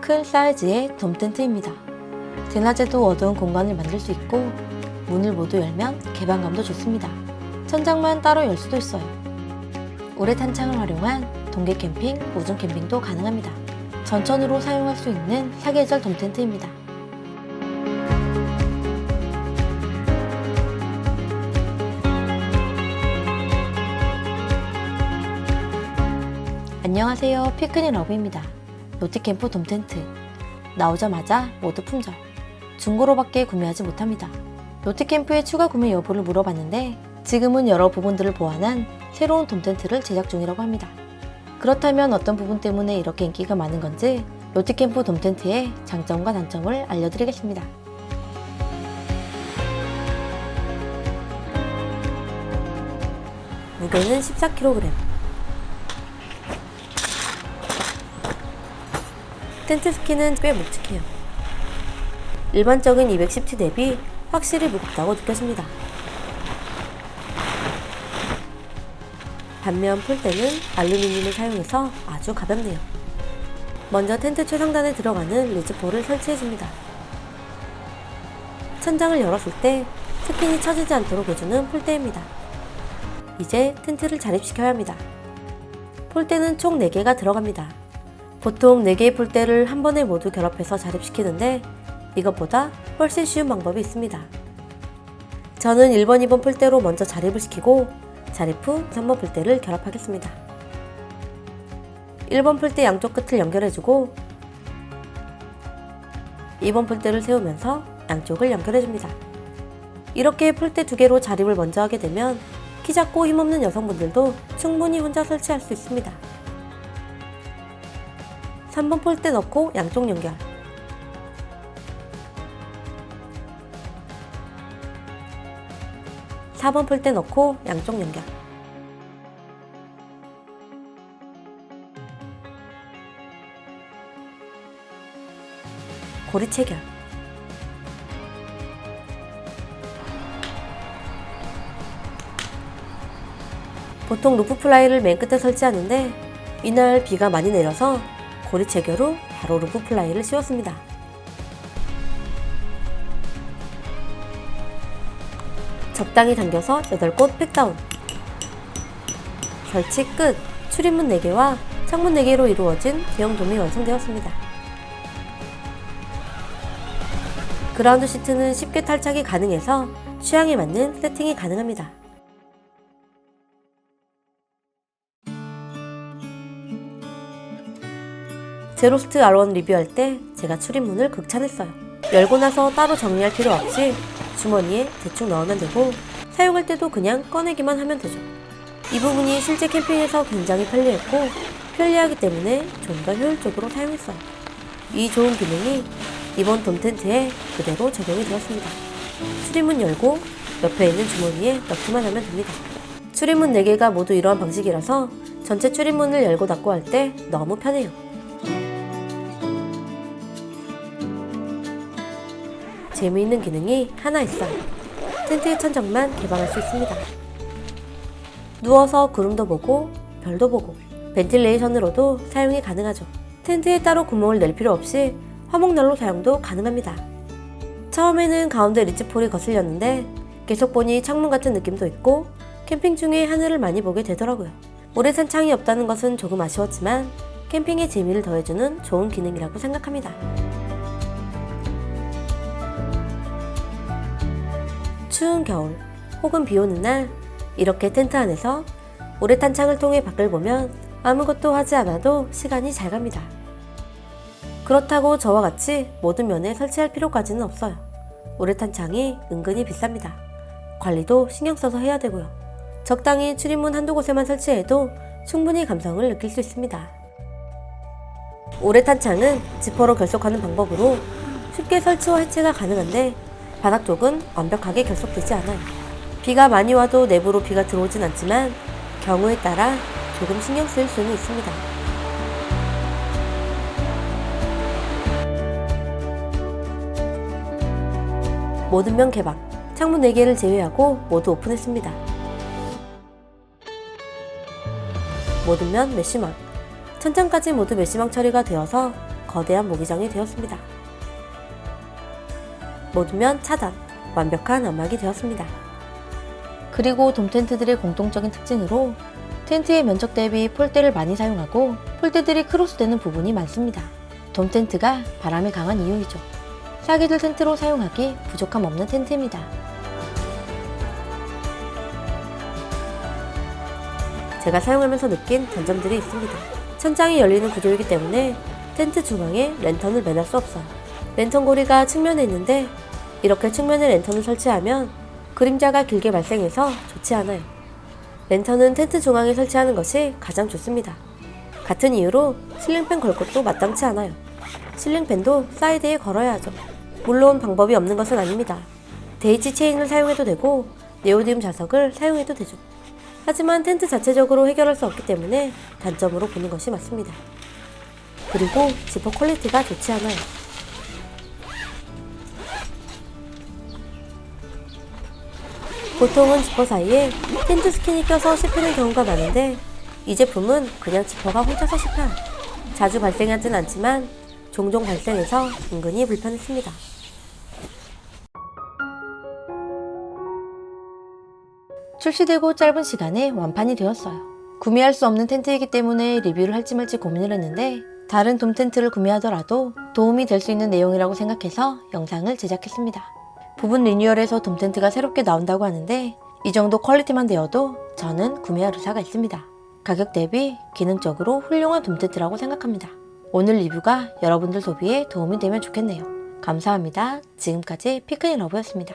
큰 사이즈의 돔 텐트입니다. 대낮에도 어두운 공간을 만들 수 있고 문을 모두 열면 개방감도 좋습니다. 천장만 따로 열 수도 있어요. 우레탄 창을 활용한 동계 캠핑, 우중 캠핑도 가능합니다. 전천으로 사용할 수 있는 사계절 돔 텐트입니다. 안녕하세요. 피크닉 러브입니다. 노티캠프 돔 텐트. 나오자마자 모두 품절. 중고로밖에 구매하지 못합니다. 노티캠프의 추가 구매 여부를 물어봤는데 지금은 여러 부분들을 보완한 새로운 돔 텐트를 제작 중이라고 합니다. 그렇다면 어떤 부분 때문에 이렇게 인기가 많은 건지 노티캠프 돔 텐트의 장점과 단점을 알려드리겠습니다. 무게는 14kg. 텐트 스키는 꽤 묵직해요. 일반적인 210T 대비 확실히 무겁다고 느껴집니다. 반면 폴대는 알루미늄을 사용해서 아주 가볍네요. 먼저 텐트 최상단에 들어가는 리즈폴을 설치해줍니다. 천장을 열었을 때 스핀이 처지지 않도록 해주는 폴대입니다. 이제 텐트를 자립시켜야 합니다. 폴대는 총 4개가 들어갑니다. 보통 4개의 폴대를 한 번에 모두 결합해서 자립시키는데 이것보다 훨씬 쉬운 방법이 있습니다. 저는 1번, 2번 폴대로 먼저 자립을 시키고 자립 후 3번 폴대를 결합하겠습니다. 1번 폴대 양쪽 끝을 연결해주고 2번 폴대를 세우면서 양쪽을 연결해줍니다. 이렇게 폴대 두 개로 자립을 먼저 하게 되면 키 작고 힘없는 여성분들도 충분히 혼자 설치할 수 있습니다. 3번 폴대 넣고 양쪽 연결. 사 번 폴대 넣고 양쪽 연결. 고리 체결. 보통 루프 플라이를 맨 끝에 설치하는데 이날 비가 많이 내려서 고리 체결 후 바로 루프 플라이를 씌웠습니다. 적당히 당겨서 8곳 팩다운. 설치 끝. 출입문 4개와 창문 4개로 이루어진 대형 돔이 완성되었습니다. 그라운드 시트는 쉽게 탈착이 가능해서 취향에 맞는 세팅이 가능합니다. 제로스트 R1 리뷰할 때 제가 출입문을 극찬했어요. 열고 나서 따로 정리할 필요 없이 주머니에 대충 넣으면 되고 사용할 때도 그냥 꺼내기만 하면 되죠. 이 부분이 실제 캠핑에서 굉장히 편리했고 편리하기 때문에 좀 더 효율적으로 사용했어요. 이 좋은 기능이 이번 돔 텐트에 그대로 적용이 되었습니다. 출입문 열고 옆에 있는 주머니에 넣기만 하면 됩니다. 출입문 4개가 모두 이러한 방식이라서 전체 출입문을 열고 닫고 할 때 너무 편해요. 재미있는 기능이 하나 있어요. 텐트의 천정만 개방할 수 있습니다. 누워서 구름도 보고 별도 보고 벤틸레이션으로도 사용이 가능하죠. 텐트에 따로 구멍을 낼 필요 없이 화목난로 사용도 가능합니다. 처음에는 가운데 리치폴이 거슬렸는데 계속 보니 창문 같은 느낌도 있고 캠핑 중에 하늘을 많이 보게 되더라고요. 오래 산 창이 없다는 것은 조금 아쉬웠지만 캠핑의 재미를 더해주는 좋은 기능이라고 생각합니다. 추운 겨울 혹은 비 오는 날 이렇게 텐트 안에서 우레탄 창을 통해 밖을 보면 아무것도 하지 않아도 시간이 잘 갑니다. 그렇다고 저와 같이 모든 면에 설치할 필요까지는 없어요. 우레탄 창이 은근히 비쌉니다. 관리도 신경 써서 해야 되고요. 적당히 출입문 한두 곳에만 설치해도 충분히 감성을 느낄 수 있습니다. 우레탄 창은 지퍼로 결속하는 방법으로 쉽게 설치와 해체가 가능한데 바닥 쪽은 완벽하게 결속되지 않아요. 비가 많이 와도 내부로 비가 들어오진 않지만 경우에 따라 조금 신경 쓰일 수는 있습니다. 모든 면 개방, 창문 4개를 제외하고 모두 오픈했습니다. 모든 면 메쉬망, 천장까지 모두 메쉬망 처리가 되어서 거대한 모기장이 되었습니다. 모두면 차단, 완벽한 안막이 되었습니다. 그리고 돔 텐트들의 공통적인 특징으로 텐트의 면적 대비 폴대를 많이 사용하고 폴대들이 크로스되는 부분이 많습니다. 돔 텐트가 바람에 강한 이유이죠. 사기들 텐트로 사용하기 부족함 없는 텐트입니다. 제가 사용하면서 느낀 단점들이 있습니다. 천장이 열리는 구조이기 때문에 텐트 중앙에 랜턴을 매달 수 없어요. 랜턴 고리가 측면에 있는데 이렇게 측면에 랜턴을 설치하면 그림자가 길게 발생해서 좋지 않아요. 랜턴은 텐트 중앙에 설치하는 것이 가장 좋습니다. 같은 이유로 실링팬 걸 것도 마땅치 않아요. 실링팬도 사이드에 걸어야 하죠. 물론 방법이 없는 것은 아닙니다. 데이지 체인을 사용해도 되고 네오디움 자석을 사용해도 되죠. 하지만 텐트 자체적으로 해결할 수 없기 때문에 단점으로 보는 것이 맞습니다. 그리고 지퍼 퀄리티가 좋지 않아요. 보통은 지퍼 사이에 텐트 스킨이 껴서 씹히는 경우가 많은데 이 제품은 그냥 지퍼가 홀쳐서 씹혀요. 자주 발생하진 않지만 종종 발생해서 은근히 불편했습니다. 출시되고 짧은 시간에 완판이 되었어요. 구매할 수 없는 텐트이기 때문에 리뷰를 할지 말지 고민을 했는데 다른 돔 텐트를 구매하더라도 도움이 될 수 있는 내용이라고 생각해서 영상을 제작했습니다. 부분 리뉴얼에서 돔 텐트가 새롭게 나온다고 하는데 이 정도 퀄리티만 되어도 저는 구매할 의사가 있습니다. 가격 대비 기능적으로 훌륭한 돔 텐트라고 생각합니다. 오늘 리뷰가 여러분들 소비에 도움이 되면 좋겠네요. 감사합니다. 지금까지 피크닉 러브였습니다.